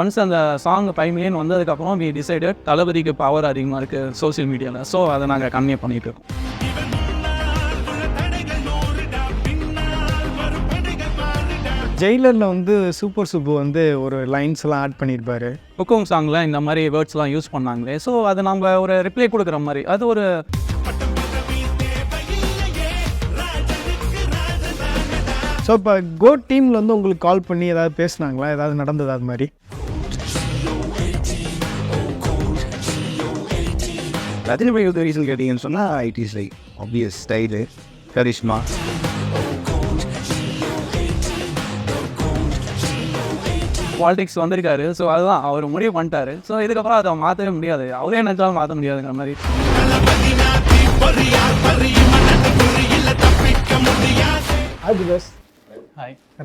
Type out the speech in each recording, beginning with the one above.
Once அந்த song five million வந்ததுக்கப்புறம் we decided தளபதிக்கு பவர் அதிகமாக இருக்குது சோஷியல் மீடியாவில் ஸோ அதை நாங்கள் கன்வே பண்ணிட்டு இருக்கோம். ஜெயிலரில் வந்து சூப்பர் சுப்பு வந்து ஒரு லைன்ஸ் எல்லாம் ஆட் பண்ணியிருப்பாரு குக்கும் சாங்கில் இந்த மாதிரி வேர்ட்ஸ்லாம் யூஸ் பண்ணாங்களே. ஸோ அது நம்ம ஒரு ரிப்ளை கொடுக்குற மாதிரி. அது ஒரு ஸோ இப்போ கோட் டீமில் வந்து உங்களுக்கு கால் பண்ணி ஏதாவது பேசுனாங்களா? ஏதாவது நடந்தது அது மாதிரி? ரஜினி பை ரீசன் கேட்டிங்கன்னு சொன்னால் it is like obvious style charisma politics வந்திருக்காரு. ஸோ அதுதான் அவர் முடிவு பண்ணிட்டாரு. ஸோ இதுக்கப்புறம் அதை மாற்றவே முடியாது. அவரே நினச்சாலும் மாற்ற முடியாதுங்கிற மாதிரி.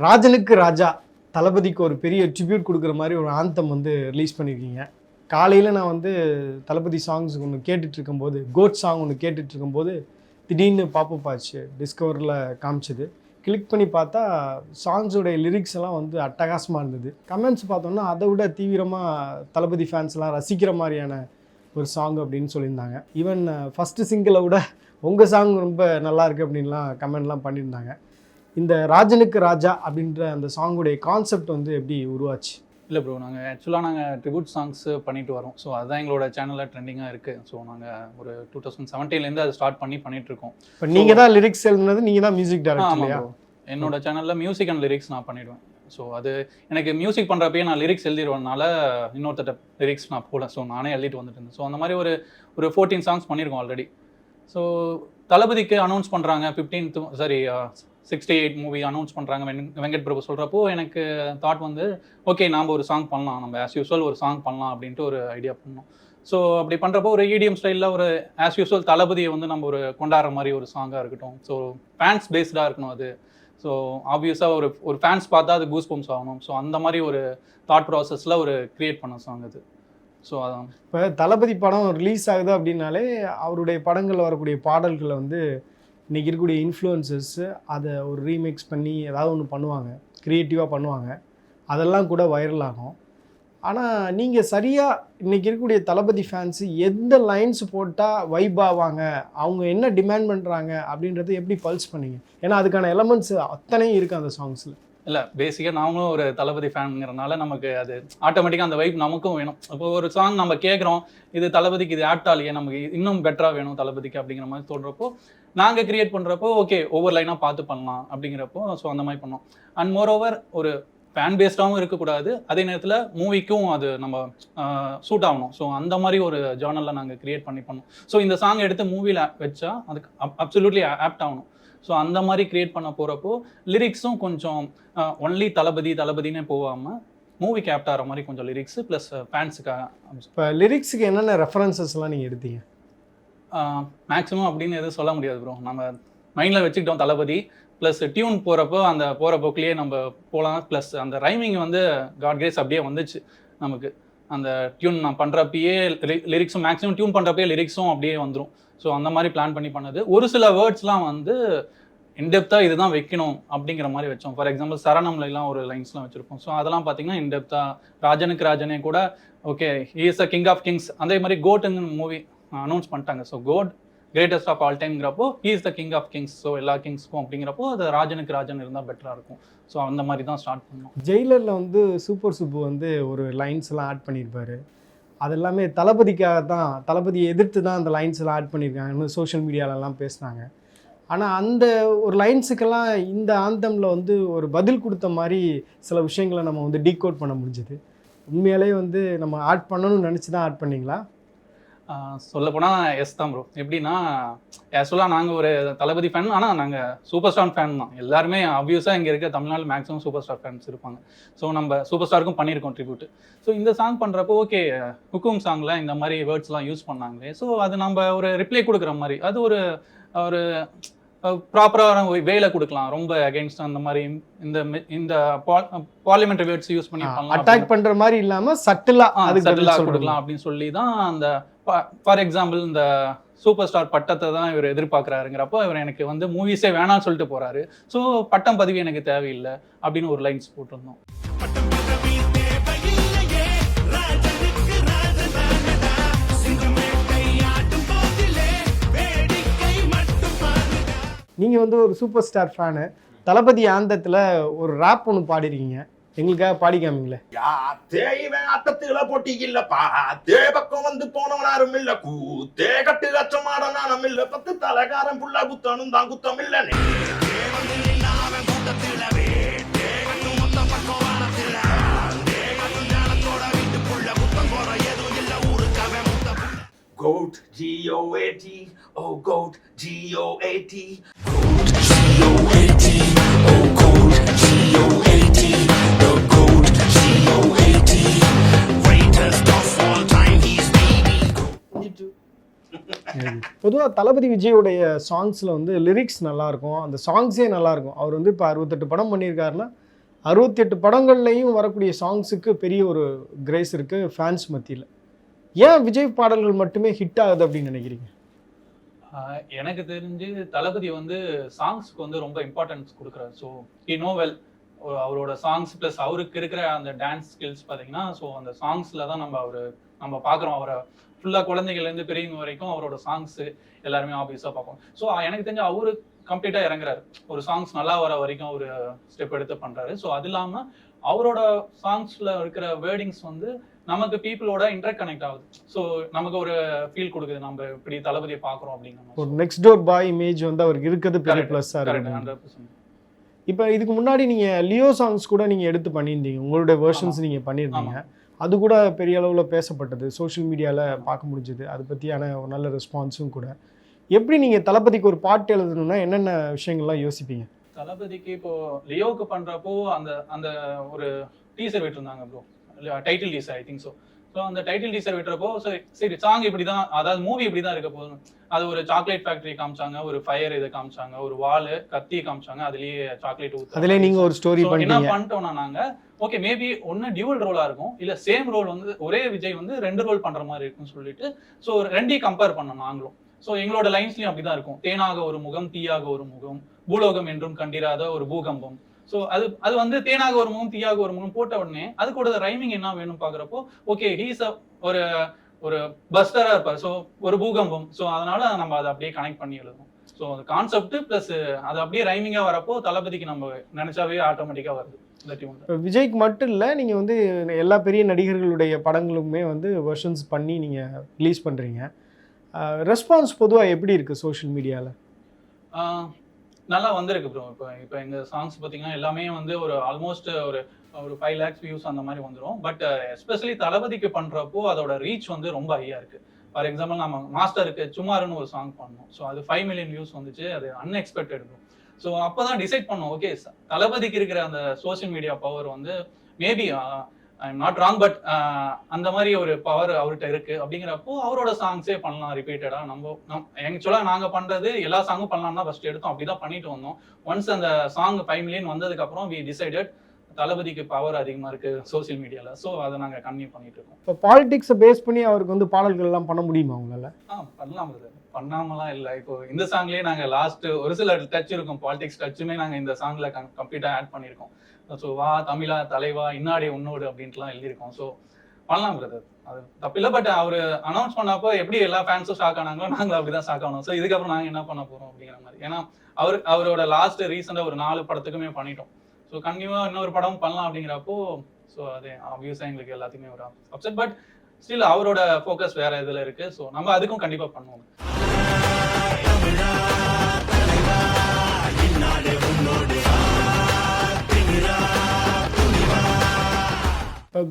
ராஜனுக்கு ராஜா தளபதிக்கு ஒரு பெரிய ட்ரிபியூட் கொடுக்குற மாதிரி ஒரு ஆந்தம் வந்து ரிலீஸ் பண்ணியிருக்கீங்க காலையில் நான் வந்து தளபதி சாங்ஸ் ஒன்று கேட்டுட்டு இருக்கும்போது கோட் சாங் ஒன்று கேட்டுட்டு இருக்கும்போது திடீர்னு பாப்பப் ஆச்சு டிஸ்கவரில் காமிச்சது. கிளிக் பண்ணி பார்த்தா சாங்ஸோடைய லிரிக்ஸ் எல்லாம் வந்து அட்டகாசமாக இருந்தது. கமெண்ட்ஸ் பார்த்தோன்னா அதை விட தீவிரமாக தளபதி ஃபேன்ஸ்லாம் ரசிக்கிற மாதிரியான ஒரு சாங் அப்படின்னு சொல்லியிருந்தாங்க. ஈவன் ஃபஸ்ட்டு சிங்கிளை விட உங்கள் சாங் ரொம்ப நல்லா இருக்குது அப்படின்லாம் கமெண்ட்லாம் பண்ணியிருந்தாங்க. இந்த ராஜனுக்கு ராஜா அப்படின்ற அந்த சாங்குடைய கான்செப்ட் வந்து எப்படி உருவாச்சு? இல்லை ப்ரோ நாங்கள் ஆக்சுவலாக நாங்கள் ட்ரிபியூட் சாங்ஸ் பண்ணிட்டு வரோம். ஸோ அதுதான் எங்களோட சேனலில் ட்ரெண்டிங்காக இருக்குது ஸோ நாங்கள் ஒரு டூ தௌசண்ட் செவன்டீன்லேருந்து அதை ஸ்டார்ட் பண்ணி பண்ணிட்டு இருக்கோம். இப்போ நீங்கள் தான் லிரிக்ஸ் எழுதுனது நீங்கள் தான் மியூசிக் டைரக்டர். என்னோட சேனலில் மியூசிக் அண்ட் லிரிக்ஸ் நான் பண்ணிடுவேன். ஸோ அது எனக்கு மியூசிக் பண்ணுறப்பயே நான் லிரிக்ஸ் எழுதிடுவனால இன்னொருத்தட்ட லிரிக்ஸ் நான் போடல ஸோ நானே எழுதிட்டு வந்துட்டு இருந்தேன். ஸோ அந்த மாதிரி ஒரு ஒரு ஃபோர்டீன் சாங்ஸ் பண்ணியிருக்கோம் ஆல்ரெடி ஸோ தளபதிக்கு அனௌன்ஸ் பண்ணுறாங்க fifteenth sorry sixty eight movie announce பண்ணுறாங்க வெங்கட் பிரபு சொல்கிறப்போ எனக்கு தாட் வந்து ஓகே நாம் ஒரு சாங் பண்ணலாம். நம்ம ஆஸ் யூஸ்வல் ஒரு சாங் பண்ணலாம் அப்படின்ட்டு ஒரு ஐடியா பண்ணோம். ஸோ அப்படி பண்ணுறப்போ ஒரு E ஸ்டைலில் ஒரு ஆஸ் யூஸ்வல் தளபதியை வந்து நம்ம ஒரு கொண்டாடுற மாதிரி ஒரு சாங்காக இருக்கட்டும். ஸோ ஃபேன்ஸ் பேஸ்டாக இருக்கணும் அது. ஸோ ஆப்வியஸாக ஒரு ஒரு ஃபேன்ஸ் பார்த்தா அது கூஸ் பம்ஸ் ஆகணும். ஸோ அந்த மாதிரி ஒரு தாட் ப்ராசஸில் ஒரு க்ரியேட் பண்ண சாங் அது. ஸோ அதான். இப்போ தளபதி படம் ரிலீஸ் ஆகுது அப்படின்னாலே அவருடைய படங்களில் வரக்கூடிய பாடல்களை வந்து இன்றைக்கி இருக்கக்கூடிய இன்ஃப்ளூயன்சஸ் அதை ஒரு ரீமிக்ஸ் பண்ணி ஏதாவது ஒன்று பண்ணுவாங்க. க்ரியேட்டிவாக பண்ணுவாங்க. அதெல்லாம் கூட வைரல் ஆகும். ஆனால் நீங்கள் சரியாக இன்னைக்கு இருக்கக்கூடிய தளபதி ஃபேன்ஸு எந்த லைன்ஸ் போட்டால் வைப் ஆவாங்க? அவங்க என்ன டிமாண்ட் பண்ணுறாங்க அப்படின்றத எப்படி பல்ஸ் பண்ணீங்க? ஏன்னா அதுக்கான எலமெண்ட்ஸ் அத்தனையும் இருக்குது அந்த சாங்ஸில் இல்லை பேசிக்காக நாமளும் ஒரு தளபதி ஃபேனுங்கிறனால நமக்கு அது ஆட்டோமேட்டிக்காக அந்த வைப் நமக்கும் வேணும். இப்போ ஒரு சாங் நம்ம கேட்குறோம் இது தளபதிக்கு இது ஆப்டா நமக்கு இன்னும் பெட்டராக வேணும் தளபதிக்கு அப்படிங்கிற மாதிரி தோன்றப்போ நாங்கள் கிரியேட் பண்ணுறப்போ ஓகே ஒவ்வொரு லைனாக பார்த்து பண்ணலாம் அப்படிங்கிறப்போ ஸோ அந்த மாதிரி பண்ணோம். அண்ட் ஓவர் ஒரு ஃபேன் பேஸ்டாகவும் இருக்கக்கூடாது. அதே நேரத்தில் மூவிக்கும் அது நம்ம சூட் ஆகணும். ஸோ அந்த மாதிரி ஒரு ஜேர்னலில் நாங்கள் கிரியேட் பண்ணி பண்ணோம். ஸோ இந்த சாங் எடுத்து மூவியில் வச்சா அதுக்கு அப்சல்யூட்லி ஆப்ட் ஆகணும். ஸோ அந்த மாதிரி கிரியேட் பண்ண போகிறப்போ லிரிக்ஸும் கொஞ்சம் ஒன்லி தளபதி தளபதினே போகாமல் மூவி கேப்ட் ஆகிற மாதிரி கொஞ்சம் லிரிக்ஸ் ப்ளஸ் ஃபேன்ஸுக்காக இப்போ லிரிக்ஸுக்கு என்னென்ன ரெஃபரன்சஸ்லாம் நீங்கள் எடுத்தீங்க? மேக்ஸிமம் அப்படின்னு எதுவும் சொல்ல முடியாது ப்ரோ நம்ம மைண்டில் வச்சுக்கிட்டோம் தளபதி. ப்ளஸ் டியூன் போகிறப்போ அந்த போகிற போக்கிலேயே நம்ம போகலாம் ப்ளஸ் அந்த ரைமிங் வந்து காட் கிரேஸ் அப்படியே வந்துச்சு நமக்கு. அந்த டியூன் நான் பண்ணுறப்பயே லிரிக்ஸும் மேக்ஸிமம் டியூன் பண்ணுறப்பயே லிரிக்ஸும் அப்படியே வந்துடும் ஸோ அந்த மாதிரி பிளான் பண்ணி பண்ணது. ஒரு சில வேர்ட்ஸ்லாம் வந்து இன்டெப்த்தாக இதுதான் வைக்கணும் அப்படிங்கிற மாதிரி வச்சோம். ஃபார் எக்ஸாம்பிள் சரணம்லாம் ஒரு லைன்ஸ்லாம் வச்சுருப்போம். ஸோ அதெல்லாம் பார்த்தீங்கன்னா இன்டெப்த்தாக ராஜனுக்கு ராஜனே கூட okay is a king of kings அதே மாதிரி கோட்டுங்கிற மூவி அனௌன்ஸ் பண்ணிட்டாங்க. So GOAT greatest of all டைம்ங்கிறப்போ is the king of kings so எல்லா கிங்ஸ்க்கும் அப்படிங்கிறப்போ அது ராஜனுக்கு ராஜன் இருந்தால் பெட்டராக இருக்கும். ஸோ அந்த மாதிரி தான் ஸ்டார்ட் பண்ணோம். ஜெயிலரில் வந்து சூப்பர் சுப்பு வந்து ஒரு லைன்ஸ்லாம் ஆட் பண்ணியிருப்பாரு அது எல்லாமே தளபதிக்காக தான் தளபதியை எதிர்த்து தான் அந்த லைன்ஸ் ஆட் பண்ணியிருக்காங்கன்னு சோஷியல் மீடியாலலாம் பேசுனாங்க. ஆனால் அந்த ஒரு லைன்ஸுக்கெல்லாம் இந்த ஆந்தமில் வந்து ஒரு பதில் கொடுத்த மாதிரி சில விஷயங்களை நம்ம வந்து டீகோட் பண்ண முடிஞ்சுது. உண்மையாலே வந்து நம்ம ஆட் பண்ணணும்னு நினச்சி தான் ஆட் பண்ணீங்களா? சொல்ல போனால் எஸ் தான் ப்ரோ எப்படின்னா ஆக்சுவலாக நாங்கள் ஒரு தளபதி ஃபேன் ஆனால் நாங்கள் சூப்பர் ஸ்டார் ஃபேன் தான். எல்லாருமே ஆப்வியஸாக இங்கே இருக்க Tamil Nadu maximum super star fans இருப்பாங்க. ஸோ நம்ம சூப்பர் ஸ்டாருக்கும் பண்ணியிருக்கோம் ட்ரிபியூட் ஸோ இந்த சாங் பண்ணுறப்போ ஓகே ஹுக்கும் சாங்கில் இந்த மாதிரி வேர்ட்ஸ்லாம் யூஸ் பண்ணாங்களே. ஸோ அது நம்ம ஒரு ரிப்ளை கொடுக்குற மாதிரி அது ஒரு ஒரு ப்ராப்பரான வேல கொடுக்கலாம். ரொம்ப அகைன்ஸ்ட் அந்த மாதிரி இந்த இந்த பார்லிமெண்ட்ரி வேர்ட்ஸ் யூஸ் பண்ணி அட்டாக் பண்ணுற மாதிரி அதுக்கு பதில் செட்டிலாக சொல்றீங்க. கொடுக்கலாம் அப்படின்னு சொல்லி தான் அந்த ஃபார் எக்ஸாம்பிள் இந்த சூப்பர் ஸ்டார் பட்டத்தை தான் இவர் எதிர்பார்க்குறாருங்கிறப்போ இவர் எனக்கு வந்து மூவிஸே வேணாம்னு சொல்லிட்டு போகிறாரு ஸோ பட்டம் பதிவு எனக்கு தேவையில்லை அப்படின்னு ஒரு லைன்ஸ் போட்டிருந்தோம். நீங்கள் வந்து ஒரு சூப்பர் ஸ்டார் ஃபேனு தளபதி ஆந்தத்தில் ஒரு ராப் ஒன்று பாடிருக்கீங்க. எங்களுக்காக பாடி காமிங்களே யாத்தே இவன் அத்தத்துல போட்டி இல்லப்பா. தே பக்கம் வந்து போனவன் யாரும் இல்ல கூத்தே கட்டு கச்சமாட நானும் இல்ல. பத்து தலைகாரன் புள்ள குத்தனும் தான் குத்தம் இல்ல Goat, G-O-A-T, oh goat, G-O-A-T. Goat, G-O-A-T, oh பொதுவாக தளபதி விஜயோடைய சாங்ஸில் வந்து லிரிக்ஸ் நல்லாயிருக்கும். அந்த சாங்ஸே நல்லாயிருக்கும். அவர் வந்து இப்போ அறுபத்தெட்டு படம் பண்ணியிருக்காருன்னா அறுபத்தெட்டு படங்கள்லையும் வரக்கூடிய சாங்ஸுக்கு பெரிய ஒரு கிரேஸ் இருக்குது ஃபேன்ஸ் மத்தியில். ஏன் விஜய் பாடல்கள் மட்டுமே ஹிட் ஆகுது அப்படின்னு நினைக்கிறீங்க? எனக்கு தெரிஞ்சு தளபதி வந்து சாங்ஸ்க்கு வந்து ரொம்ப இம்பார்ட்டன்ஸ் கொடுக்குறாரு. ஸோ இ நோ வெல் அவரோட சாங்ஸ் ப்ளஸ் அவருக்கு இருக்கிற அந்த டான்ஸ் ஸ்கில்ஸ் பார்த்தீங்கன்னா ஸோ அந்த சாங்ஸில் தான் நம்ம அவர் நம்ம பார்க்குறோம் அவரை ஃபுல்லாக குழந்தைகள்லேருந்து பெரியவங்க வரைக்கும் அவரோட சாங்ஸ் எல்லாருமே ஆப்வியஸாக பார்ப்போம் ஸோ எனக்கு தெரிஞ்சு அவரு கம்ப்ளீட்டாக இறங்குறாரு. ஒரு சாங்ஸ் நல்லா வர வரைக்கும் ஒரு ஸ்டெப் எடுத்து பண்ணுறாரு ஸோ அது இல்லாமல் அவரோட சாங்ஸில் இருக்கிற வேர்டிங்ஸ் வந்து நமக்கு பீப்புளோட இன்டர் கனெக்ட் ஆகுது. ஸோ நமக்கு ஒரு ஃபீல் கொடுக்குது. நம்ம இப்படி தளபதியை பார்க்குறோம் அப்படிங்கிற ஒரு நெக்ஸ்ட் டோர் பாய் இமேஜ் வந்து அவருக்கு இருக்கிறது பெரிய ப்ளஸ்ஸாக இருக்கு ஹண்ட்ரட் பர்சன்ட் இப்போ இதுக்கு முன்னாடி நீங்கள் லியோ சாங்ஸ் கூட நீங்கள் எடுத்து பண்ணியிருந்தீங்க. உங்களுடைய வெர்ஷன்ஸ் நீங்கள் பண்ணியிருந்தீங்க. அது கூட பெரிய அளவில் பேசப்பட்டது. சோஷியல் மீடியாவில் பார்க்க முடிஞ்சது. அது பற்றியான ஒரு நல்ல ரெஸ்பான்ஸும் கூட. எப்படி நீங்கள் தளபதிக்கு ஒரு பாட்டு எழுதணும்னா என்னென்ன விஷயங்கள்லாம் யோசிப்பீங்க? தளபதிக்கு இப்போ லியோவுக்கு பண்ணுறப்போ அந்த அந்த ஒரு டீசர் விட்டுருந்தாங்க bro title teaser I think so so அந்த டைட்டில் டீசர் விட்டுறப்போ சரி சரி சாங் இப்படி தான் அதாவது மூவி இப்படி தான் இருக்க போதும் அது ஒரு சாக்லேட் ஃபேக்டரி காமிச்சாங்க ஒரு ஃபயர் இதை காமிச்சாங்க ஒரு வால் கத்தி காமிச்சாங்க அதுலயே சாக்லேட் ஊத்து நீங்கள் ஒரு ஸ்டோரி என்ன பண்ணிட்டோம்னா நாங்க ஓகே மேபி ஒன்னு டியூவல் ரோலா இருக்கும் இல்ல சேம் ரோல் வந்து ஒரே விஜய் வந்து ரெண்டு ரோல் பண்ற மாதிரி இருக்கும்னு சொல்லிட்டு ஸோ ரெண்டையும் கம்பேர் பண்ணோம் நாங்களும். ஸோ எங்களோட லைன்ஸ்லயும் அப்படிதான் இருக்கும். தேனாக ஒரு முகம் தீயாக ஒரு முகம் பூலோகம் என்றும் கண்டிராத ஒரு பூகம்பம். ஸோ அது அது வந்து தேனாக ஒரு முகம் தீயாக ஒரு முகம் போட்ட உடனே அது கூட ரைமிங் என்ன வேணும் பாக்குறப்போ ஓகே ஹீஸ் ஒரு ஒரு பஸ்டரா இருப்பார். ஸோ ஒரு பூகம்பம். ஸோ அதனால நம்ம அதை அப்படியே கனெக்ட் பண்ணி எழுதுவோம். ஸோ அந்த கான்செப்ட் பிளஸ் அது அப்படியே ரைமிங்கா வரப்போ தளபதிக்கு நம்ம நினைச்சாவே ஆட்டோமேட்டிக்கா வருது. விஜய்க்கு மட்டும் இல்லை நீங்கள் வந்து எல்லா பெரிய நடிகர்களுடைய படங்களுமே வந்து வெர்ஷன்ஸ் பண்ணி நீங்கள் ரிலீஸ் பண்ணுறீங்க ரெஸ்பான்ஸ் பொதுவாக எப்படி இருக்குது சோஷியல் மீடியாவில் நல்லா வந்திருக்கு ப்ரோ இப்போ இப்போ எங்கள் சாங்ஸ் பார்த்தீங்கன்னா எல்லாமே வந்து ஒரு ஆல்மோஸ்ட் ஒரு ஒரு ஃபைவ் லேக்ஸ் வியூஸ் அந்த மாதிரி வந்துடும் பட் எஸ்பெஷலி தளபதிக்கு பண்ணுறப்போ அதோட ரீச் வந்து ரொம்ப ஹையாக இருக்கு. ஃபார் எக்ஸாம்பிள் நம்ம மாஸ்டருக்கு சுமாருன்னு ஒரு சாங் பண்ணோம். ஸோ அது ஃபைவ் மில்லியன் வியூஸ் வந்துச்சு. அது அன்எக்ஸ்பெக்டட் ப்ரோ ஸோ அப்போ தான் டிசைட் பண்ணோம். ஓகே தளபதிக்கு இருக்கிற அந்த சோஷியல் மீடியா பவர் வந்து மேபி நாட் ராங் பட் அந்த மாதிரி ஒரு பவர் அவர்கிட்ட இருக்கு. அப்படிங்கிறப்போ அவரோட சாங்ஸே பண்ணலாம் ரிப்பீட்டடா நம்ம நம் ஆக்சுவலாக நாங்கள் பண்றது எல்லா சாங்கும் பண்ணலாம் தான் ஃபர்ஸ்ட் எடுத்தோம். அப்படிதான் பண்ணிட்டு வந்தோம். ஒன்ஸ் அந்த சாங் ஃபைவ் மில்லியன் வந்ததுக்கு அப்புறம் வி டிசைடட் தளபதிக்கு பவர் அதிகமா இருக்கு சோஷியல் மீடியால ஸோ அதை நாங்க கன்டினியூ பண்ணிட்டு இருக்கோம். இப்போ பாலிடிக்ஸை பேஸ் பண்ணி அவருக்கு வந்து பாடல்கள் எல்லாம் பண்ண முடியுமா உங்களால்? ஆ பண்ணலாம் brother. பண்ணாமலாம் இல்லை. இப்போ இந்த சாங்லயே நாங்க லாஸ்ட் ஒரு சில டச் இருக்கும். பாலிடிக்ஸ் டச்சுமே நாங்க இந்த சாங்ல கம்ப்ளீட்டா ஆட் பண்ணியிருக்கோம் ஸோ வா தமிழா தலைவா இன்னாடி உன்னோடு அப்படின்ட்டுலாம் எழுதியிருக்கோம். ஸோ பண்ணலாம் பிரதர் அது தப்பில்லை பட் அவர் அனௌன்ஸ் பண்ணப்போ எப்படி எல்லா ஃபேன்ஸும் ஷாக் ஆனாங்களோ நாங்களும் அப்படிதான் ஷாக் ஆனோம். ஸோ இதுக்கப்புறம் நாங்க என்ன பண்ண போறோம் அப்படிங்கிற மாதிரி. ஏன்னா அவர் அவரோட லாஸ்ட் ரீசெண்டாக ஒரு நாலு படத்துக்குமே பண்ணிட்டோம். ஸோ கண்டிப்பாக இன்னொரு படம் பண்ணலாம் அப்படிங்கிறப்போ ஸோ அது ஆப்வியஸாக எங்களுக்கு எல்லாத்துக்குமே ஒரு அப்செட் பட் ஸ்டில் அவரோட ஃபோக்கஸ் வேற இதில் இருக்குது ஸோ நம்ம அதுக்கும் கண்டிப்பாக பண்ணுவோம்.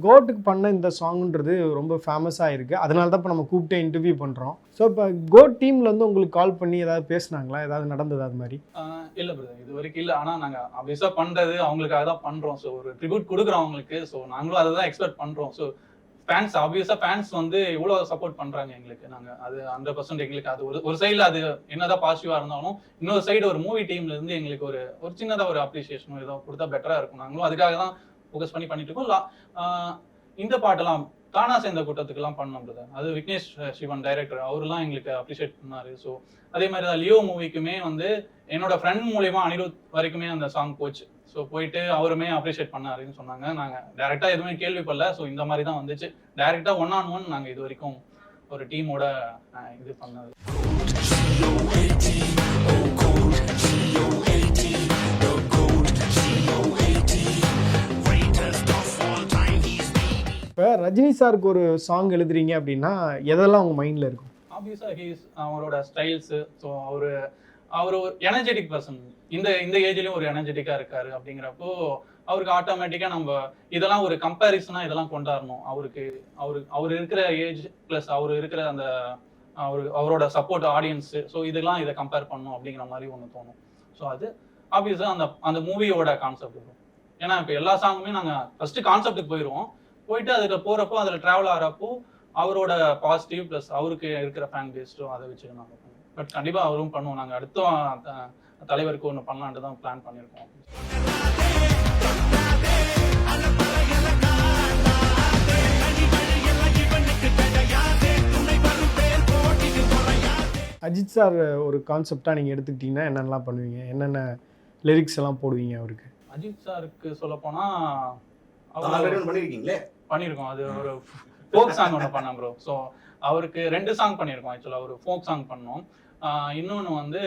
கோட்டுக்கு பண்ண இந்த சாங்ன்றது ரொம்ப ஃபேமஸாக இருக்குது அதனால தான் இப்போ நம்ம கூப்பிட்டு இன்டர்வியூ பண்ணுறோம் ஸோ இப்போ கோட் டீமில் வந்து உங்களுக்கு கால் பண்ணி ஏதாவது பேசுனாங்களா? ஏதாவது நடந்தது அது மாதிரி? இல்லை பிரதர் இது வரைக்கும் இல்லை. ஆனால் நாங்கள் ஆப்வியஸா பண்ணுறது அவங்களுக்காக தான் பண்ணுறோம் ஸோ ஒரு ட்ரிபியூட் கொடுக்குறோம் அவங்களுக்கு. ஸோ நாங்களும் அதை தான் எக்ஸ்பெக்ட் பண்ணுறோம் ஸோ ஃபேன்ஸ் ஆப்வியஸாக ஃபேன்ஸ் வந்து இவ்வளோ சப்போர்ட் பண்ணுறாங்க எங்களுக்கு. நாங்கள் அது ஹண்ட்ரட் பர்சன்ட் எங்களுக்கு அது ஒரு ஒரு சைடில் அது என்னதான் பாசிட்டிவாக இருந்தாலும் இன்னொரு சைடு ஒரு மூவி டீம்லேருந்து எங்களுக்கு ஒரு ஒரு சின்னதாக ஒரு அப்ரிசியேஷனும் ஏதோ கொடுத்தா பெட்டராக இருக்கும். நாங்களும் அதுக்காக தான் ஃபோக்கஸ் பண்ணி பண்ணிட்டு இருக்கோம். லா- இந்த பாட்டெல்லாம் தானா சேர்ந்த கூட்டத்துக்குலாம் பண்ணோம் பிரதர் அது விக்னேஷ் சிவன் டைரக்டர் அவரெல்லாம் எங்களுக்கு அப்ரிஷியேட் பண்ணாரு. ஸோ அதே மாதிரி தான் லியோ மூவிக்குமே வந்து என்னோட ஃப்ரெண்ட் மூலியமா அனிருத் வரைக்குமே அந்த சாங் போச்சு. ஸோ போயிட்டு அவருமே அப்ரிஷியேட் பண்ணாருன்னு சொன்னாங்க. நாங்கள் டேரெக்டாக எதுவுமே கேள்விப்படல. ஸோ இந்த மாதிரி தான் வந்துச்சு. டேரெக்டாக ஒன் ஆன் ஒன் நாங்கள் இது வரைக்கும் ஒரு டீமோட இது பண்ணது. இப்போ ரஜினி சாருக்கு ஒரு சாங் எழுதுறீங்க அப்படின்னா எதெல்லாம் உங்கள் மைண்டில் இருக்கும்? ஆப்வியஸாக ஹீஸ் அவரோட ஸ்டைல்ஸு ஸோ அவர் அவர் ஒரு எனர்ஜெட்டிக் பர்சன் இந்த இந்த ஏஜ்லேயும் ஒரு எனர்ஜெட்டிக்காக இருக்காரு அப்படிங்கிறப்போ அவருக்கு ஆட்டோமேட்டிக்காக நம்ம இதெல்லாம் ஒரு கம்பேரிசனாக இதெல்லாம் கொண்டாடணும். அவருக்கு அவரு அவர் இருக்கிற ஏஜ் ப்ளஸ் அவர் இருக்கிற அந்த அவர் அவரோட சப்போர்ட் ஆடியன்ஸு ஸோ இதெல்லாம் இதை கம்பேர் பண்ணணும் அப்படிங்கிற மாதிரி ஒன்று தோணும். ஸோ அது ஆப்வியஸாக அந்த அந்த மூவியோட கான்செப்ட் இருக்கும் ஏன்னா இப்போ எல்லா சாங்குமே நாங்கள் ஃபஸ்ட்டு கான்செப்ட்டுக்கு போயிடுவோம் போயிட்டு அதில் போகிறப்போ அதில் ட்ராவல் ஆகிறப்போ அவரோட பாசிட்டிவ் ப்ளஸ் அவருக்கு இருக்கிற ஃபேன் பேஸ்டும் அதை வச்சு நாங்கள் பண்ணுவோம். பட் கண்டிப்பாக அவரும் பண்ணுவோம். நாங்கள் அடுத்த தலைவருக்கு ஒன்று பண்ணலான்ட்டு தான் பிளான் பண்ணியிருக்கோம். அஜித் சார் ஒரு கான்செப்டாக நீங்கள் எடுத்துக்கிட்டிங்கன்னா என்னென்னலாம் பண்ணுவீங்க? என்னென்ன லிரிக்ஸ் எல்லாம் போடுவீங்க அவருக்கு? அஜித் சாருக்கு சொல்லப்போனால் பண்ணியிருக்கீங்களே பண்ணியிருக்கோம். அது ஒரு ஃபோக் சாங் ஒன்று பண்ணேன் ப்ரோ ஸோ அவருக்கு ரெண்டு சாங் பண்ணியிருக்கோம் ஆக்சுவலாக ஒரு ஃபோக் சாங் பண்ணோம். இன்னொன்று வந்து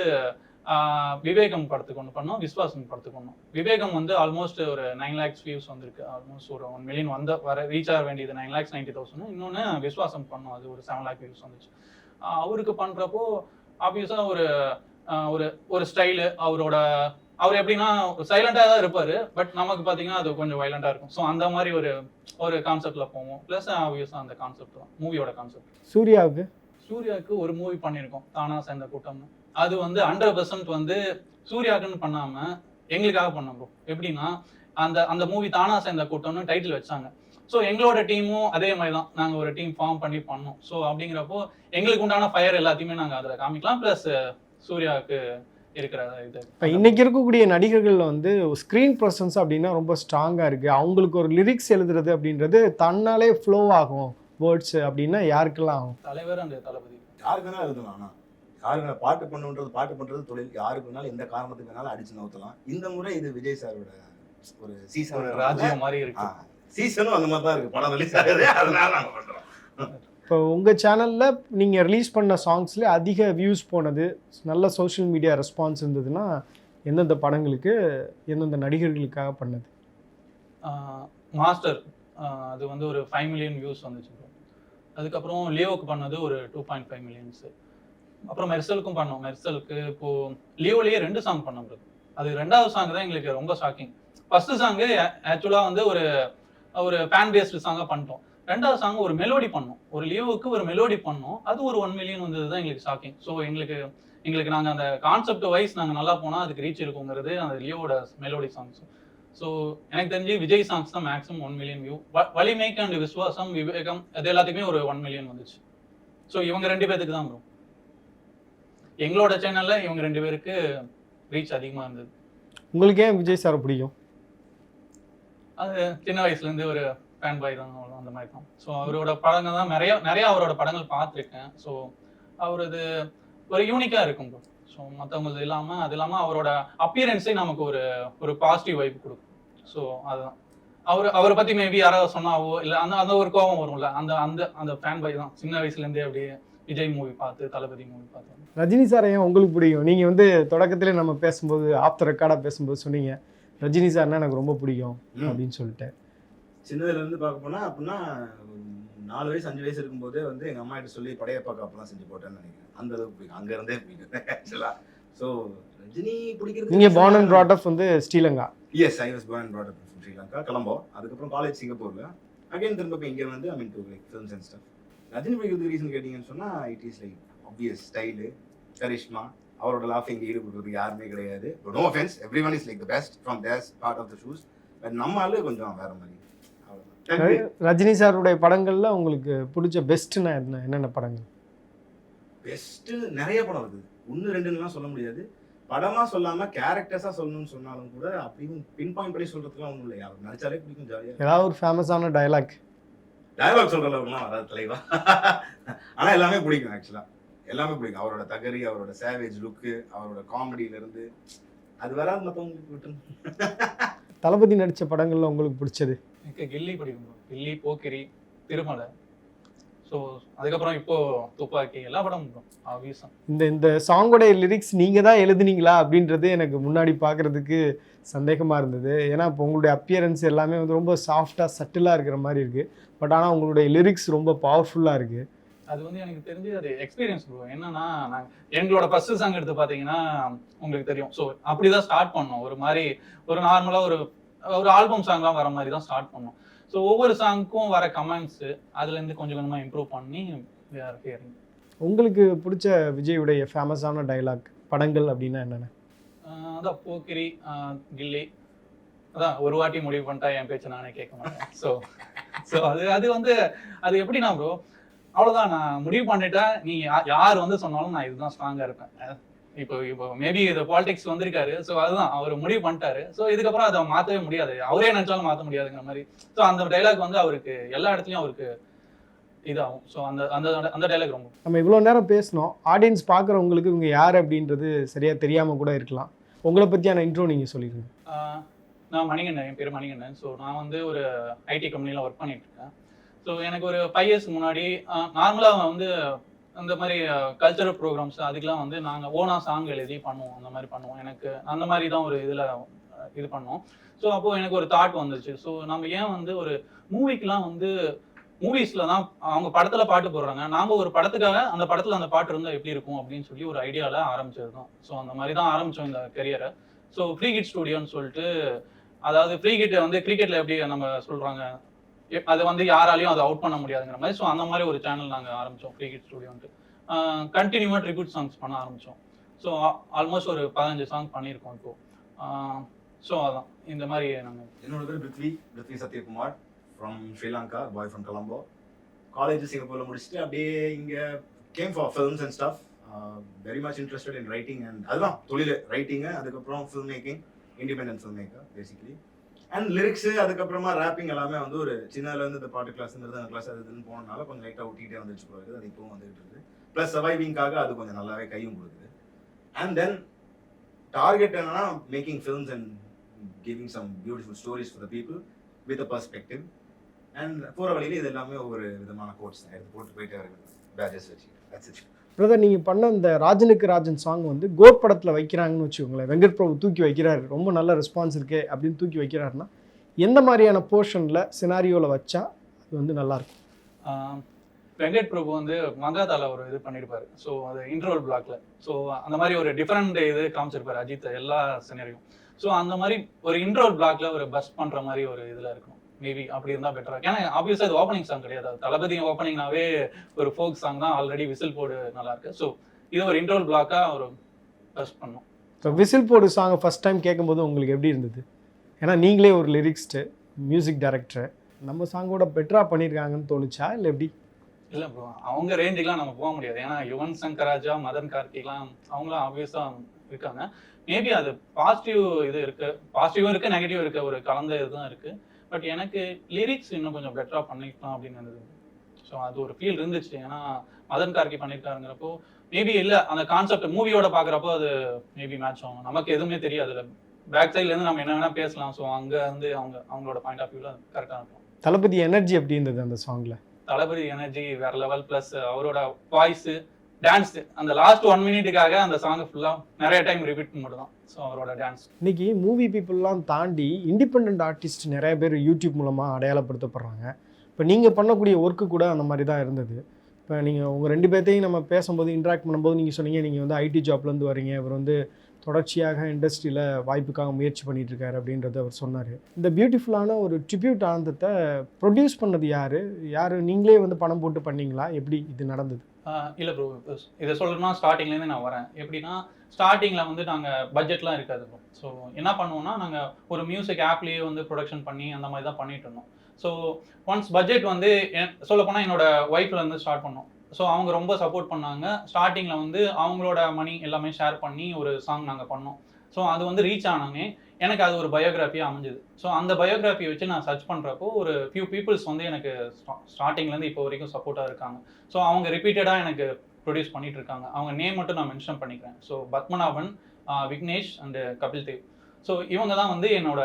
விவேகம் படத்துக்கு ஒன்று பண்ணோம் விஸ்வாசம் படத்துக்கு ஒன்றும் விவேகம் வந்து ஆல்மோஸ்ட் ஒரு நைன் லேக்ஸ் வியூஸ் வந்திருக்கு. ஆல்மோஸ்ட் ஒரு ஒன் மில்லியன் வந்த வர ரீச் ஆக வேண்டியது நைன் லேக்ஸ் நைன்டி தௌசண்ட் இன்னொன்று விஸ்வாசம் பண்ணோம். அது ஒரு செவன் லேக் வியூஸ் வந்துச்சு. அவருக்கு பண்ணுறப்போ ஆப்வியஸாக ஒரு ஒரு ஒரு ஸ்டைலு அவரோட அவர் எப்படின்னா சைலண்டாக தான் இருப்பார். பட் நமக்கு பார்த்தீங்கன்னா அது கொஞ்சம் வைலண்டாக இருக்கும். ஸோ அந்த மாதிரி ஒரு ஒரு கான்செப்ட்ல போவோம். ப்ளஸ் ஆப்வியஸாக அந்த கான்செப்ட் தான். மூவியோட கான்செப்ட் சூர்யாவுக்கு? சூர்யாவுக்கு ஒரு மூவி பண்ணியிருக்கோம். தானா சேர்ந்த கூட்டம்னு. அது வந்து ஹண்ட்ரட் பர்சன்ட் வந்து சூர்யாவுக்குன்னு பண்ணாம எங்களுக்காக பண்ணோம் bro. எப்படின்னா அந்த அந்த மூவி தானா சேர்ந்த கூட்டம்னு டைட்டில் வச்சாங்க. ஸோ எங்களோட டீமும் அதே மாதிரி தான். நாங்கள் ஒரு டீம் ஃபார்ம் பண்ணி பண்ணோம். ஸோ அப்படிங்கிறப்போ எங்களுக்கு உண்டான ஃபயர் எல்லாத்தையுமே நாங்கள் அதில் காமிக்கலாம். ப்ளஸ் சூர்யாவுக்கு இருக்கிற இது? இப்போ இன்னைக்கு இருக்கக்கூடிய நடிகர்கள் வந்து ஸ்க்ரீன் ப்ரெசன்ஸ் அப்படின்னா ரொம்ப ஸ்ட்ராங்காக இருக்குது அவங்களுக்கு ஒரு லிரிக்ஸ் எழுதுறது அப்படின்றது தன்னாலே ஃப்ளோ ஆகும். வேர்ட்ஸ் அப்படின்னா யாருக்கெல்லாம் ஆகும்? தலைவர் அந்த தளபதி. யாருக்கு வேணாலும் எழுதலாம். ஆனா யாருக்கு வேணா பாட்டு பண்ணுன்றது பாட்டு பண்றது தொழில். யாருக்கு வேணாலும் எந்த காரணத்துக்கு வேணாலும் அடிச்சு நவுத்தலாம். இந்த முறை இது விஜய் சாரோட ஒரு சீசன் ராஜ்யம் மாதிரி இருக்கு. சீசனும் அந்த மாதிரி தான் இருக்கு. படம் ரிலீஸ் ஆகுது. அதனால நாங்க பண்றோம். இப்போ உங்கள் சேனலில் நீங்கள் ரிலீஸ் பண்ண சாங்ஸில் அதிக வியூஸ் போனது நல்ல சோஷியல் மீடியா ரெஸ்பான்ஸ் இருந்ததுன்னா எந்தெந்த படங்களுக்கு எந்தெந்த நடிகர்களுக்காக பண்ணது? மாஸ்டர் அது வந்து ஒரு ஃபைவ் மில்லியன் வியூஸ் வந்துச்சு அதுக்கப்புறம் லியோவுக்கு பண்ணது ஒரு டூ பாயிண்ட் ஃபைவ் மில்லியன்ஸு அப்புறம் மெர்சலுக்கும் பண்ணோம். மெர்சலுக்கு இப்போது லியோலேயே ரெண்டு சாங் பண்ண bro. அது ரெண்டாவது சாங் தான் எங்களுக்கு ரொம்ப ஷாக்கிங் ஃபர்ஸ்ட் சாங்கு ஆக்சுவலாக வந்து ஒரு ஒரு ஃபேன் பேஸ்டு சாங்காக பண்ணிட்டோம். ரெண்டாவது சாங் ஒரு மெலோடி பண்ணோம். ஒரு லியோவுக்கு ஒரு மெலோடி பண்ணோம். அது ஒரு ஒன் மில்லியன் வந்தது தான் எங்களுக்கு ஷாக்கிங் ஸோ எங்களுக்கு எங்களுக்கு நாங்கள் அந்த கான்செப்ட் வைஸ் நாங்கள் நல்லா போனால் அதுக்கு ரீச் இருக்குங்கிறது அந்த லியோவோட மெலோடி சாங்ஸ் ஸோ எனக்கு தெரிஞ்சு விஜய் சாங்ஸ் தான் மேக்ஸிமம் ஒன் மில்லியன் வியூ வலிமைக்கு அண்ட் விஸ்வாசம் விவேகம் அது எல்லாத்துக்குமே ஒரு ஒன் மில்லியன் வந்துச்சு. ஸோ இவங்க ரெண்டு பேருக்கு தான் ப்ரோ எங்களோட சேனல்ல இவங்க ரெண்டு பேருக்கு ரீச் அதிகமாக இருந்தது. உங்களுக்கு ஏன் விஜய் சார் பிடிக்கும்? அது சின்ன வயசுலேருந்து ஒரு ஃபேன் பாய் தான் அவ்வளோ அந்த மாதிரி தான் ஸோ அவரோட படங்கள் தான் நிறைய நிறைய அவரோட படங்கள் பார்த்துருக்கேன். ஸோ அவரது ஒரு யூனிக்காக இருக்கும் ப்ரோ ஸோ மற்றவங்களுக்கு இல்லாமல் அது இல்லாமல் அவரோட அப்பியரன்ஸே நமக்கு ஒரு ஒரு பாசிட்டிவ் வைப் கொடுக்கும். ஸோ அதுதான். அவர் அவரை பற்றி மேபி யாராவது சொன்னாவோ இல்லை அந்த அந்த ஒரு கோபம் வரும்ல அந்த அந்த அந்த ஃபேன் பாய் தான். சின்ன வயசுலேருந்தே அப்படியே விஜய் மூவி பார்த்து தளபதி மூவி பார்த்து. ரஜினி சார் ஏன் உங்களுக்கு பிடிக்கும்? நீங்கள் வந்து தொடக்கத்திலே நம்ம பேசும்போது ஆப்த ரெக்கார்டாக பேசும்போது சொன்னீங்க ரஜினி சார்னா எனக்கு ரொம்ப பிடிக்கும். அப்படின்னு சொல்லிட்டு. சின்னதுல இருந்து பார்க்க போனா அப்படின்னா நாலு வயசு அஞ்சு வயசு இருக்கும்போதே வந்து எங்க அம்மா கிட்ட சொல்லி படையப்பா காப்பெல்லாம் செஞ்சு போட்டேன்னு நினைக்கிறேன். அந்த அளவுக்கு பிடிக்கும். அங்க இருந்தே பிடிக்கும். ஆக்சுவலா ஸோ ரஜினி பிடிக்கிறது நீங்கள் born and brought up வந்து Sri Lanka. Yes I was and brought up in Sri Lanka Colombo அதுக்கப்புறம் காலேஜ் சிங்கப்பூர்ல அகைன் திரும்ப இங்க வந்து I mean to like films and stuff Rajini பிடிக்கிறது ரீசன் கேட்டிங்கன்னு சொன்னா it is like obvious style charisma அவரோட லாஃபிங் ஈடு கொடுக்குறது யாருமே கிடையாது. No offense every one is like the best from theirs part of the shoes but நம்ம ஆளு கொஞ்சம் வேற மாதிரி. ரஜினி சாருடைய படங்கள்ல உங்களுக்கு பிடிச்ச பெஸ்ட்னா என்ன? என்னென்ன படங்கள்? பெஸ்ட் நிறைய படம் இருக்குது. ஒன்று ரெண்டுலாம் சொல்ல முடியாது. படமா சொல்லாம கேரக்டர்ஸா சொல்லணும்னு சொன்னாலும் கூட அப்படியும் பின் பாயிண்ட் பண்ணி சொல்றதுக்குலாம் ஒன்றும் இல்லை அவர் நடிச்சாலே பிடிக்கும் ஜாலியா ஏதாவது ஒரு ஃபேமஸான டயலாக் டயலாக் சொல்ற அளவுக்குலாம் வராது தலைவா. ஆனா எல்லாமே பிடிக்கும் ஆக்சுவலா எல்லாமே பிடிக்கும். அவரோட தகரி அவரோட சேவேஜ் லுக்கு அவரோட காமெடியில இருந்து அது வராது மத்தவங்களுக்கு விட்டு தளபதி நடித்த படங்கள்ல உங்களுக்கு பிடிச்சது? கில்லி பிடிக்கும். கில்லி போக்கிரி திருமலை. ஸோ அதுக்கப்புறம் இப்போ துப்பாக்கி எல்லா படமும் ப்ரோ ஆப்வியஸாக இந்த இந்த சாங்கோடைய லிரிக்ஸ் நீங்கள் தான் எழுதுனீங்களா? அப்படின்றது எனக்கு முன்னாடி பார்க்குறதுக்கு சந்தேகமாக இருந்தது. ஏன்னா இப்போ உங்களுடைய அப்பியரன்ஸ் எல்லாமே வந்து ரொம்ப சாஃப்டாக சட்டிலாக இருக்கிற மாதிரி இருக்குது பட் ஆனால் உங்களுடைய லிரிக்ஸ் ரொம்ப பவர்ஃபுல்லாக இருக்குது அது வந்து எனக்கு தெரிஞ்சு அது எக்ஸ்பீரியன்ஸ் ப்ரோ என்னன்னா நாங்க எங்களோட ஃபர்ஸ்ட் சாங் எடுத்து பார்த்தீங்கன்னா உங்களுக்கு தெரியும். ஸோ அப்படிதான் ஸ்டார்ட் பண்ணோம். ஒரு மாதிரி ஒரு நார்மலாக ஒரு ஒரு ஆல்பம் சாங்லாம் வர மாதிரி தான் ஸ்டார்ட் பண்ணோம். ஸோ ஒவ்வொரு சாங்க்கும் வர கமெண்ட்ஸ் அதுலேருந்து கொஞ்சம் கொஞ்சமாக இம்ப்ரூவ் பண்ணி. உங்களுக்கு பிடிச்ச விஜயுடைய ஃபேமஸான டைலாக் படங்கள் அப்படின்னா என்னென்ன? அதான் போக்கிரி கில்லி. அதான் ஒரு வாட்டி முடிவு பண்ணிட்டா என் பேச்சை நானே கேட்க மாட்டேன். ஸோ ஸோ அது அது வந்து அது எப்படின்னா ப்ரோ அவ்வளோதான் நான் முடிவு பண்ணிட்டேன். நீ யார் வந்து சொன்னாலும் நான் இதுதான் ஸ்ட்ராங்காக இருப்பேன். இப்போ இப்போ மேபி இது பாலிடிக்ஸ் வந்திருக்காரு. ஸோ அதுதான் அவர் முடிவு பண்ணிட்டாரு. ஸோ இதுக்கப்புறம் அதை மாற்றவே முடியாது. அவரே நினைச்சாலும் மாற்ற முடியாதுங்கிற மாதிரி. ஸோ அந்த டைலாக் வந்து அவருக்கு எல்லா இடத்துலையும் அவருக்கு இதாகும். ஸோ அந்த அந்த அந்த டைலாக் ரொம்ப நம்ம இவ்வளோ நேரம் பேசினோம். ஆடியன்ஸ் பார்க்குறவங்களுக்கு இவங்க யார் அப்படின்றது சரியாக தெரியாமல் கூட இருக்கலாம். உங்களை பற்றியான இன்ட்ரோ நீங்கள் சொல்லிடுங்க. நான் மணிகண்டன் என் பேர் மணிகண்டன். ஸோ நான் வந்து ஒரு ஐடி கம்பெனியில் ஒர்க் பண்ணிட்டு இருக்கேன். ஸோ எனக்கு ஒரு ஃபைவ் இயர்ஸ் முன்னாடி நார்மலாக வந்து அந்த மாதிரி கல்ச்சரல் ப்ரோக்ராம்ஸ் அதுக்கெலாம் வந்து நாங்கள் ஓனா சாங் எழுதி பண்ணுவோம். அந்த மாதிரி பண்ணுவோம். எனக்கு அந்த மாதிரி தான் ஒரு இதில் இது பண்ணோம். ஸோ அப்போது எனக்கு ஒரு தாட் வந்துச்சு. ஸோ நம்ம ஏன் வந்து ஒரு மூவிக்கெலாம் வந்து மூவிஸில் தான் அவங்க படத்தில் பாட்டு போடுறாங்க. நாம் ஒரு படத்துக்காக அந்த படத்தில் அந்த பாட்டு இருந்தால் எப்படி இருக்கும் அப்படின்னு சொல்லி ஒரு ஐடியாவில் ஆரம்பிச்சிருந்தோம் ஸோ அந்த மாதிரி தான் ஆரம்பித்தோம் இந்த கரியரை ஸோ ஃப்ரீ கிட் ஸ்டுடியோன்னு சொல்லிட்டு அதாவது ஃப்ரீ கிட் வந்து கிரிக்கெட்டில் எப்படி நம்ம சொல்கிறாங்க அது வந்து யாராலையும் அதை அவுட் பண்ண முடியாதுங்கிற மாதிரி. ஸோ அந்த மாதிரி ஒரு சேனல் நாங்கள் ஆரம்பித்தோம் ஃப்ரீ கிட் ஸ்டுடியோன்ட்டு கண்டினியூவாக ட்ரிபியூட் சாங்ஸ் பண்ண ஆரம்பித்தோம் ஸோ ஆல்மோஸ்ட் ஒரு பதினஞ்சு சாங் பண்ணியிருக்கோம் இப்போ. ஸோ அதான். இந்த மாதிரி நாங்கள் என்னோட பேர் Prithvi. Prithvi Sathyakumar. From Sri Lanka boy from Colombo college சிங்கப்பூரில் முடிச்சுட்டு அப்படியே இங்கே came for films and stuff very much interested in writing and அதுதான் தொழில். ரைட்டிங்கு அதுக்கப்புறம் film making independent film maker basically and lyrics அதுக்கப்புறமா ரேப்பிங் எல்லாமே வந்து ஒரு சின்னதுல இருந்து இந்த பாட்டு கிளாஸ் அந்த கிளாஸ் அது இதுன்னு போனனால கொஞ்சம் லைட்டாக ஒட்டிக்கிட்டே வந்துச்சு போகுது அது இப்பவும் வந்துட்டு இருக்கு ப்ளஸ் சர்வைவிங்காக அது கொஞ்சம் நல்லாவே கையும் கொடுக்குது. அண்ட் தென் டார்கெட் என்னன்னா making films and giving some beautiful stories for the people with a perspective and போகிற வழியில இது எல்லாமே ஒவ்வொரு விதமான கோட்ஸ் தான். எடுத்து போட்டு போயிட்டே இருக்குது பேஜஸ் வச்சு. பிரதர் நீங்கள் பண்ண இந்த ராஜனுக்கு ராஜன் சாங் வந்து கோட் படத்தில் வைக்கிறாங்கன்னு வச்சுக்கோங்களேன். வெங்கட் பிரபு தூக்கி வைக்கிறாரு. ரொம்ப நல்ல ரெஸ்பான்ஸ் இருக்கே அப்படின்னு தூக்கி வைக்கிறாருன்னா எந்த மாதிரியான போர்ஷனில் சினாரியோவில் வச்சா அது வந்து நல்லாயிருக்கும் வெங்கட் பிரபு வந்து மங்காதால ஒரு இது பண்ணியிருப்பாரு ஸோ அது இன்ட்ரோல் பிளாக்ல ஸோ அந்த மாதிரி ஒரு டிஃப்ரெண்ட் இது காமிச்சிருப்பாரு அஜித் எல்லா சினரியும் ஸோ அந்த மாதிரி ஒரு இன்ட்ரோல் பிளாக்ல ஒரு பஸ் பண்ற மாதிரி ஒரு இதுல இருக்கும். மேபி அப்படி இருந்தா பெட்டரா ஏன்னா ஆப்வியஸா இது ஓப்பனிங் சாங் கிடையாது. தளபதி ஓப்பனிங்னாவே ஒரு ஃபோக் சாங் தான் ஆல்ரெடி விசில் போடு நல்லா இருக்கு. ஸோ இது ஒரு இன்ட்ரோல் பிளாக்கா ஒரு பஸ் பண்ணும். இப்போ விசில் போடு சாங்கை ஃபஸ்ட் டைம் கேட்கும்போது உங்களுக்கு எப்படி இருந்தது? ஏன்னா நீங்களே ஒரு லிரிக்ஸ்ட்டு மியூசிக் டைரக்டர் நம்ம சாங்கோட பெட்டராக பண்ணியிருக்காங்கன்னு தோணுச்சா? இல்லை எப்படி? இல்ல ப்ரோ அவங்க ரேஞ்சுக்கெல்லாம் நம்ம போக முடியாது. ஏன்னா யுவன் சங்கர் ராஜா மதன் கார்த்திக்லாம் அவங்களாம் ஆப்வியஸா இருக்காங்க. மேபி அது பாசிட்டிவ் இது இருக்கு. பாசிட்டிவும் இருக்கு நெகட்டிவ் இருக்கு. ஒரு கலந்த இதுதான் இருக்கு. பட் எனக்கு லிரிக்ஸ் இன்னும் கொஞ்சம் பெட்டரா பண்ணிக்கலாம் அப்படின்னு இருந்தது. ஸோ அது ஒரு ஃபீல் இருந்துச்சு. ஏன்னா மதன் கார்கி பண்ணியிருக்காருங்கிறப்போ மேபி இல்ல அந்த கான்செப்ட் மூவியோட பாக்குறப்போ அது மேபி மேட்ச் ஆகும். நமக்கு எதுவுமே தெரியாது. பேக் சைட்ல இருந்து நம்ம என்ன வேணா பேசலாம். ஸோ அங்க வந்து அவங்க அவங்களோட பாயிண்ட் ஆஃப் வியூல கரெக்டா இருக்கும். தளபதி எனர்ஜி எப்படி இருந்தது அந்த சாங்கில் தளபதி எனர்ஜி வேற லெவல் பிளஸ் அவரோட வாய்ஸ் டான்ஸ் அந்த லாஸ்ட் ஒன் மினிட்டுக்காக அந்த சாங் ஃபுல்லா நிறைய டைம் ரிப்பீட் மட்டும் ஸோ அவரோட டான்ஸ் இன்னைக்கு மூவி பீப்புளெலாம் தாண்டி இண்டிபெண்ட் ஆர்டிஸ்ட் நிறைய பேர் யூடியூப் மூலமாக அடையாளப்படுத்தப்படுறாங்க. இப்போ நீங்கள் பண்ணக்கூடிய ஒர்க்கு கூட அந்த மாதிரி தான் இருந்தது. இப்போ நீங்கள் உங்கள் ரெண்டு பேர்த்தையும் நம்ம பேசும்போது இன்ட்ராக்ட் பண்ணும்போது நீங்கள் சொன்னீங்க நீங்கள் வந்து ஐடி ஜாப்லேருந்து வரீங்க. இவர் வந்து தொடர்ச்சியாக இண்டஸ்ட்ரியில் வாய்ப்புக்காக முயற்சி பண்ணிட்டு இருக்காரு அப்படின்றத அவர் சொன்னார். இந்த பியூட்டிஃபுல்லான ஒரு ட்ரிபியூட் ஆனந்தத்தை ப்ரொடியூஸ் பண்ணது யார்? யார்? நீங்களே வந்து பணம் போட்டு பண்ணீங்களா? எப்படி இது நடந்தது? இல்லை ப்ரோ இதை சொல்லணும்னா ஸ்டார்டிங்லேருந்து நான் வரேன். எப்படின்னா ஸ்டார்டிங்கில் வந்து நாங்கள் பட்ஜெட்லாம் இருக்காது ப்ரோ ஸோ என்ன பண்ணுவோம்னா நாங்கள் ஒரு மியூசிக் ஆப்லேயே வந்து ப்ரொடக்ஷன் பண்ணி அந்த மாதிரி தான் பண்ணிட்டு இருந்தோம். ஸோ ஒன்ஸ் பட்ஜெட் வந்து என் சொல்லப்போனால் என்னோட ஒய்ஃப்ல இருந்து ஸ்டார்ட் பண்ணோம். ஸோ அவங்க ரொம்ப சப்போர்ட் பண்ணாங்க. ஸ்டார்டிங்கில் வந்து அவங்களோட மணி எல்லாமே ஷேர் பண்ணி ஒரு சாங் நாங்கள் பண்ணோம். ஸோ அது வந்து ரீச் ஆனானே எனக்கு அது ஒரு பயோகிராஃபியாக அமைஞ்சது. ஸோ அந்த பயோகிராஃபியை வச்சு நான் சர்ச் பண்ணுறப்போ ஒரு ஃபியூ பீப்புள்ஸ் வந்து எனக்கு ஸ்டார்டிங்லேருந்து இப்போ வரைக்கும் சப்போர்ட்டாக இருக்காங்க. ஸோ அவங்க ரிப்பீட்டடாக எனக்கு ப்ரொடியூஸ் பண்ணிட்டு இருக்காங்க. அவங்க நேம் மட்டும் நான் மென்ஷன் பண்ணிக்கிறேன். So Padmanabhan Vignesh and Kapil Dev. So இவங்க தான் வந்து என்னோட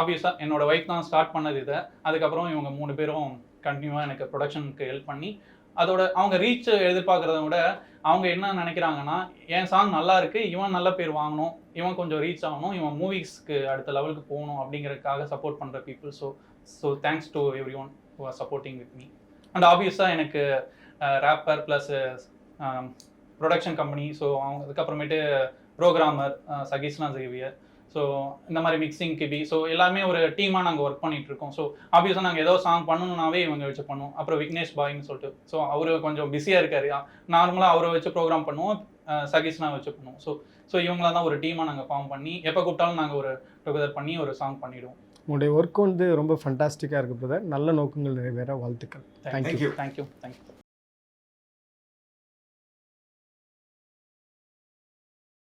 ஆப்வியஸாக என்னோட ஒய்ஃப் தான் ஸ்டார்ட் பண்ணது இதை. அதுக்கப்புறம் இவங்க மூணு பேரும் கண்டினியூவாக எனக்கு ப்ரொடக்ஷனுக்கு ஹெல்ப் பண்ணி அதோட அவங்க ரீச் எதிர்பார்க்குறத விட அவங்க என்ன நினைக்கிறாங்கன்னா என் சாங் நல்லா இருக்குது இவன் நல்ல பேர் வாங்கணும். இவன் கொஞ்சம் ரீச் ஆகணும் இவன் மூவிஸ்க்கு அடுத்த லெவலுக்கு போகணும் அப்படிங்கிறதுக்காக சப்போர்ட் பண்ணுற people so so thanks to every one who are supporting with me and ஆப்வியஸாக எனக்கு rapper plus production company so அவங்க அதுக்கப்புறமேட்டு ப்ரோக்ராமர் சகீஸ்னா ஜேவியர் ஸோ இந்த மாதிரி மிக்சிங் கிபி ஸோ எல்லாமே ஒரு டீமாக நாங்கள் ஒர்க் பண்ணிட்டு இருக்கோம் ஸோ ஆப்வியஸாக நாங்கள் ஏதோ சாங் பண்ணணும்னாவே இவங்க வச்சு பண்ணுவோம். அப்புறம் விக்னேஷ் பாய்னு சொல்லிட்டு. ஸோ அவர் கொஞ்சம் பிஸியாக இருக்காரு. நார்மலாக அவரை வச்சு ப்ரோக்ராம் பண்ணுவோம் uh, சகிஷ்னா வச்சு பண்ணுவோம். ஸோ ஸோ இவங்கள தான் ஒரு டீமாக நாங்கள் ஃபார்ம் பண்ணி எப்போ கூப்பிட்டாலும் நாங்கள் ஒரு டுகெதர் பண்ணி ஒரு சாங் பண்ணிடுவோம். உங்களுடைய ஒர்க் வந்து ரொம்ப ஃபண்டாஸ்டிக்காக இருக்கு பிரதர் நல்ல நோக்கங்கள் நிறைவேற வாழ்த்துக்கள். Thank you thank you thank you